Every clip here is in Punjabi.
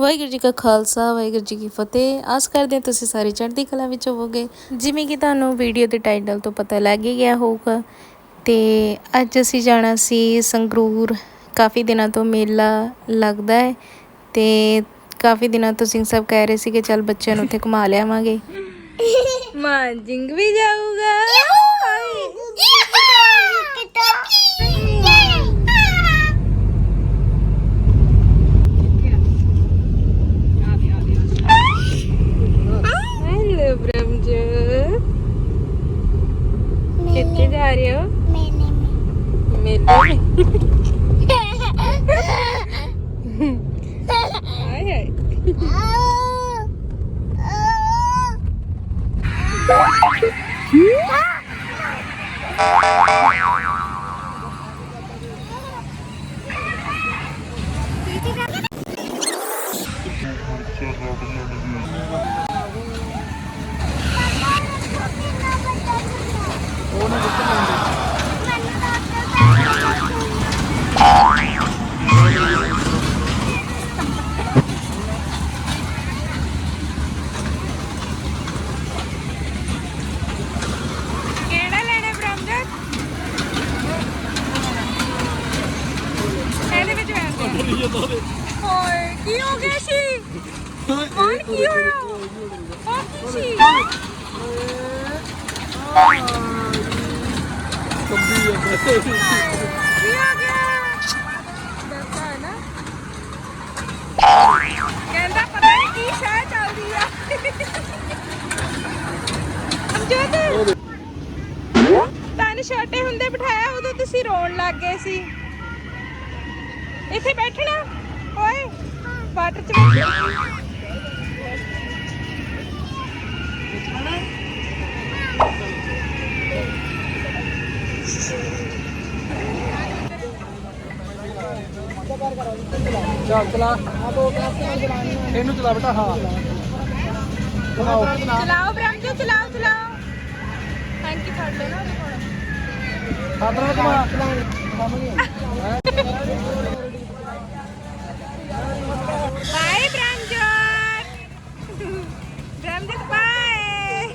ਵਾਹਿਗੁਰੂ ਜੀ ਕਾ ਖਾਲਸਾ ਵਾਹਿਗੁਰੂ ਜੀ ਕੀ ਫਤਿਹ। ਆਸ ਕਰਦੇ ਹਾਂ ਤੁਸੀਂ ਸਾਰੇ ਚੜ੍ਹਦੀ ਕਲਾ ਵਿੱਚ ਹੋਵੋਗੇ। ਜਿਵੇਂ ਕਿ ਤੁਹਾਨੂੰ ਵੀਡੀਓ ਦੇ ਟਾਈਟਲ ਤੋਂ ਪਤਾ ਲੱਗ ਹੀ ਗਿਆ ਹੋਊਗਾ। ਤੇ ਅੱਜ ਅਸੀਂ ਜਾਣਾ ਸੀ ਸੰਗਰੂਰ। ਕਾਫੀ ਦਿਨਾਂ ਤੋਂ ਮੇਲਾ ਲੱਗਦਾ ਹੈ ਤੇ ਕਾਫੀ ਦਿਨਾਂ ਤੋਂ ਸਿੰਘ ਸਾਹਿਬ ਕਹਿ ਰਹੇ ਸੀ ਕਿ ਚੱਲ ਬੱਚਿਆਂ ਨੂੰ ਉੱਥੇ ਘੁਮਾ ਲਿਆਵਾਂਗੇ। ਮਾਂਜਿੰਗ ਵੀ ਜਾਊਗਾ। Hello Ah! ਕੀ ਹੋ ਗਿਆ ਸੀ? ਕੌਣ ਕੀ ਹੋਇਆ? ਉਹ ਕੀ ਸੀ? ਕੀ ਹੋ ਗਿਆ? ਦੱਸਾ ਨਾ। ਕਹਿੰਦਾ ਪਤਾ ਨਹੀਂ ਕੀ ਸ਼ਾਇ ਚੱਲਦੀ ਆ। ਅਮਜਦ ਤੁਹਾਨੂੰ ਛੋਟੇ ਹੁੰਦੇ ਬਿਠਾਇਆ ਉਦੋਂ ਤੁਸੀਂ ਰੋਣ ਲੱਗ ਗਏ ਸੀ। ਇੱਥੇ ਬੈਠਣਾ, ਓਏ। ਵਾਟਰ ਚ ਚੱਲ ਚਲਾ। ਇਹਨੂੰ ਚਲਾ ਬੇਟਾ ਹਾਂ। ਚਲਾਓ। ਚਲਾਓ ਬ੍ਰਹਮਜੋਤ ਚਲਾਓ ਚਲਾਓ। ਥੈਂਕ ਫੜ ਲਓ ਨਾ ਉਹਦੇ ਕੋਲ ਹੱਥ ਨਾਲ ਘੁਮਾ ਬਾਏ ਬ੍ਰਹਮਜੋਤ ਬ੍ਰਹਮਜੋਤ ਬਾਏ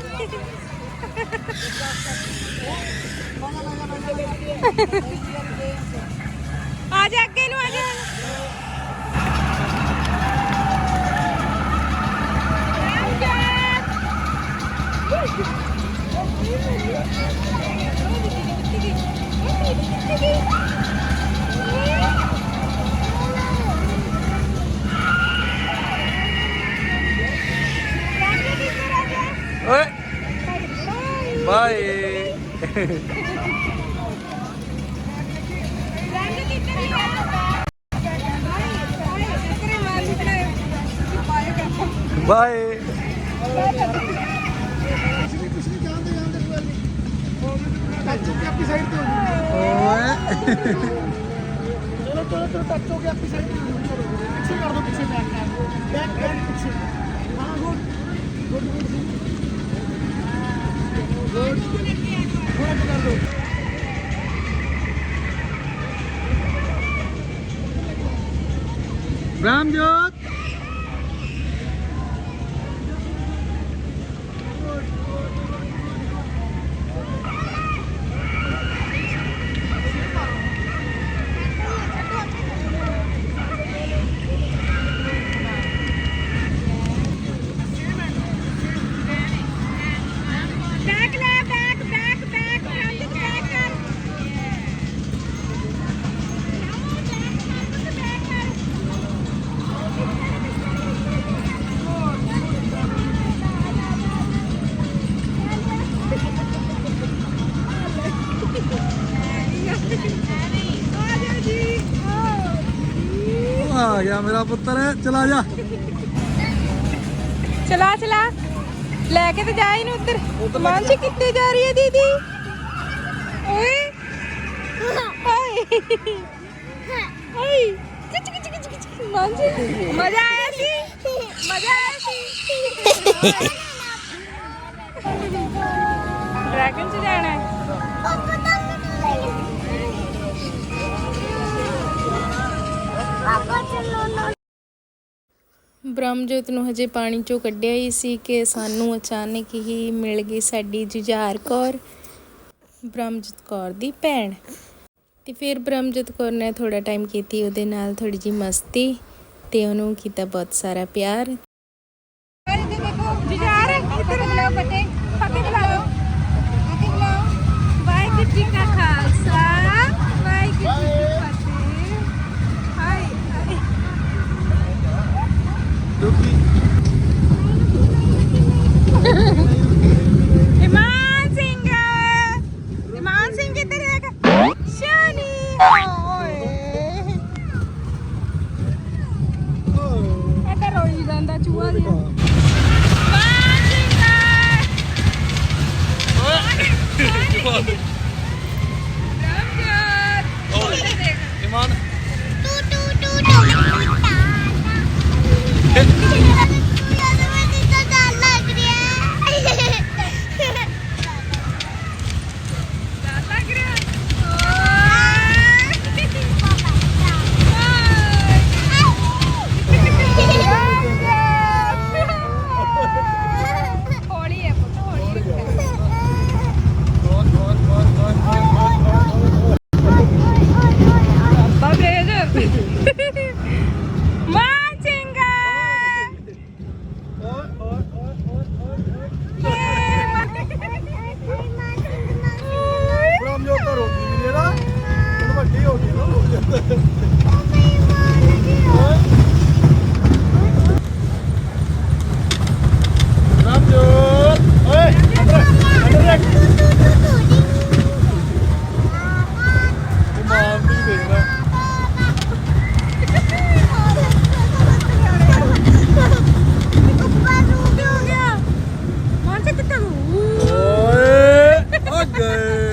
ਆ ਜਾ ਅੱਗੇ ਨੂੰ ਆ ਜਾ ਬਾਏ। ਬਾਏ ਓਏ। ਚਲੋ ਚਲੋ ਚਲੋ ਟੱਚ ਹੋ ਗਿਆ ਆਪਣੀ ਸਾਈਡ ਤੇ ਚਲੋ ਪਿੱਛੇ ਕਰ ਦੋ ਪਿੱਛੇ ਬੈਕ ਕਰ ਬੈਕ ਬੈਕ ਪਿੱਛੇ ਹਾਂ ਗੁੱਡ ਗੁੱਡ ਗੁੱਡ ਗੁੱਡ ਥੋੜਾ ਕਰ ਆ ਗਿਆ ਮੇਰਾ ਪੁੱਤਰ ਚਲਾ ਜਾ। ਚਲਾ ਚਲਾ। ਲੈ ਕੇ ਤੇ ਜਾ ਇਹਨੂੰ ਉੱਧਰ। ਮਾਨਸੀ ਕਿੱਥੇ ਜਾ ਰਹੀ ਹੈ ਦੀਦੀ? ਓਏ। ਹਾਏ। ਹਾਏ। ਕਿਚ ਕਿਚ ਕਿਚ ਕਿਚ। ਮਾਨਸੀ ਮਜ਼ਾ ਆਇਆ ਸੀ? ਮਜ਼ਾ ਆਇਆ ਸੀ? ਬ੍ਰਹਮਜੋਤ ਨੂੰ ਹਜੇ ਪਾਣੀ ਚੋਂ ਕੱਢਿਆ ਹੀ ਸੀ ਕਿ ਸਾਨੂੰ ਅਚਾਨਕ ਹੀ ਮਿਲ ਗਈ ਸਾਡੀ ਜੁਝਾਰ ਕੌਰ, ਬ੍ਰਹਮਜੋਤ ਕੌਰ ਦੀ ਭੈਣ। ਤੇ ਫਿਰ ਬ੍ਰਹਮਜੋਤ ਕੌਰ ਨੇ ਥੋੜਾ ਟਾਈਮ ਕੀਤੀ ਉਹਦੇ ਨਾਲ ਥੋੜੀ ਜੀ ਮਸਤੀ ਤੇ ਉਹਨੂੰ ਕੀਤਾ ਬਹੁਤ ਸਾਰਾ ਪਿਆਰ। ਦੇਖੋ ਜੁਝਾਰ ਇੱਧਰ ਬੁਲਾਓ ਫਤਿਹ ਫਤਿਹ ਬੁਲਾਓ ਫਤਿਹ ਬੁਲਾਓ ਵਾਹਿਗੁਰੂ ਜੀ ਕਾ ਖਾਲਸਾ ਵਾਹਿਗੁਰੂ ਜੀ ਕੀ ਫਤਿਹ ਹਾਏ ਹਾਏ ਇਮਾਨ ਸਿੰਘ ਇਮਾਨ ਸਿੰਘ ਕਿੱਧਰ ਹੈਗਾ ਸ਼ਾਨੀ ਓਏ। ਇੱਧਰ ਰੋਈ ਜਾਂਦਾ ਚੂਹਾ ਜਿਹਾ ਓਏ ਆ ਗਏ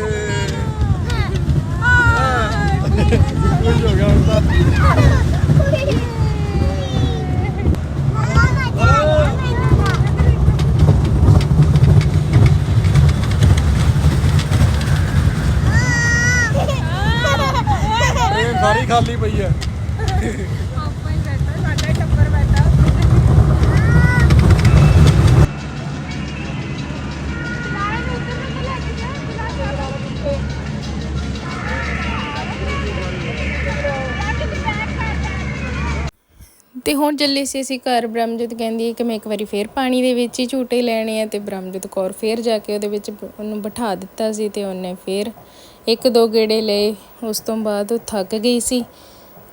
ਕੁਝ ਹੋ ਗਿਆ ਹੁਣ ਤਾਂ ਇਹ ਸਾਰੀ ਖਾਲੀ ਪਈ ਹੈ ਆਪਾਂ ਹੀ ਬੈਠਾ ਸਾਡਾ ਹੀ ਟੱਬਰ ਬੈਠਾ ਤੇ ਹੁਣ ਚੱਲੇ ਸੀ ਅਸੀਂ ਘਰ ਬ੍ਰਹਮਜੋਤ ਕਹਿੰਦੀ ਹੈ ਕਿ ਮੈਂ ਇੱਕ ਵਾਰੀ ਫੇਰ ਪਾਣੀ ਦੇ ਵਿੱਚ ਹੀ ਝੂਟੇ ਲੈਣੇ ਆ ਤੇ ਬ੍ਰਹਮਜੋਤ ਕੌਰ ਫੇਰ ਜਾ ਕੇ ਉਹਦੇ ਵਿੱਚ ਉਹਨੂੰ ਬਿਠਾ ਦਿੱਤਾ ਸੀ ਤੇ ਉਹਨੇ ਫੇਰ ਇੱਕ ਦੋ ਗੇੜੇ ਲਏ। ਉਸ ਤੋਂ ਬਾਅਦ ਉਹ ਥੱਕ ਗਈ ਸੀ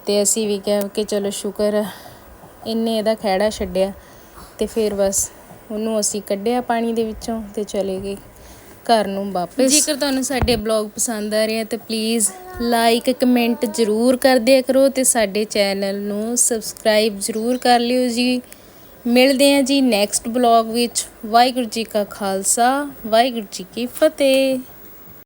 ਤੇ ਅਸੀਂ ਵੀ ਕਿਹਾ ਕਿ ਚਲੋ ਸ਼ੁਕਰ ਆ, ਇਹਨੇ ਇਹਦਾ ਖਹਿੜਾ ਛੱਡਿਆ ਤੇ ਫਿਰ ਬਸ ਉਹਨੂੰ ਅਸੀਂ ਕੱਢਿਆ ਪਾਣੀ ਦੇ ਵਿੱਚੋਂ ਤੇ ਚਲੇ ਗਏ। ਘਰ ਨੂੰ ਵਾਪਸ। ਜੇਕਰ ਤੁਹਾਨੂੰ ਸਾਡੇ ਬਲੌਗ ਪਸੰਦ ਆ ਰਿਹਾ ਤਾਂ ਪਲੀਜ਼ ਲਾਈਕ ਕਮੈਂਟ ਜ਼ਰੂਰ ਕਰ ਦਿਆ ਕਰੋ ਤੇ ਸਾਡੇ ਚੈਨਲ ਨੂੰ ਸਬਸਕ੍ਰਾਈਬ ਜ਼ਰੂਰ ਕਰ ਲਿਓ ਜੀ। ਮਿਲਦੇ ਹਾਂ ਜੀ ਨੈਕਸਟ ਬਲੌਗ ਵਿੱਚ। ਵਾਹਿਗੁਰੂ ਜੀ ਕਾ ਖਾਲਸਾ, ਵਾਹਿਗੁਰੂ ਜੀ ਕੀ ਫਤਿਹ।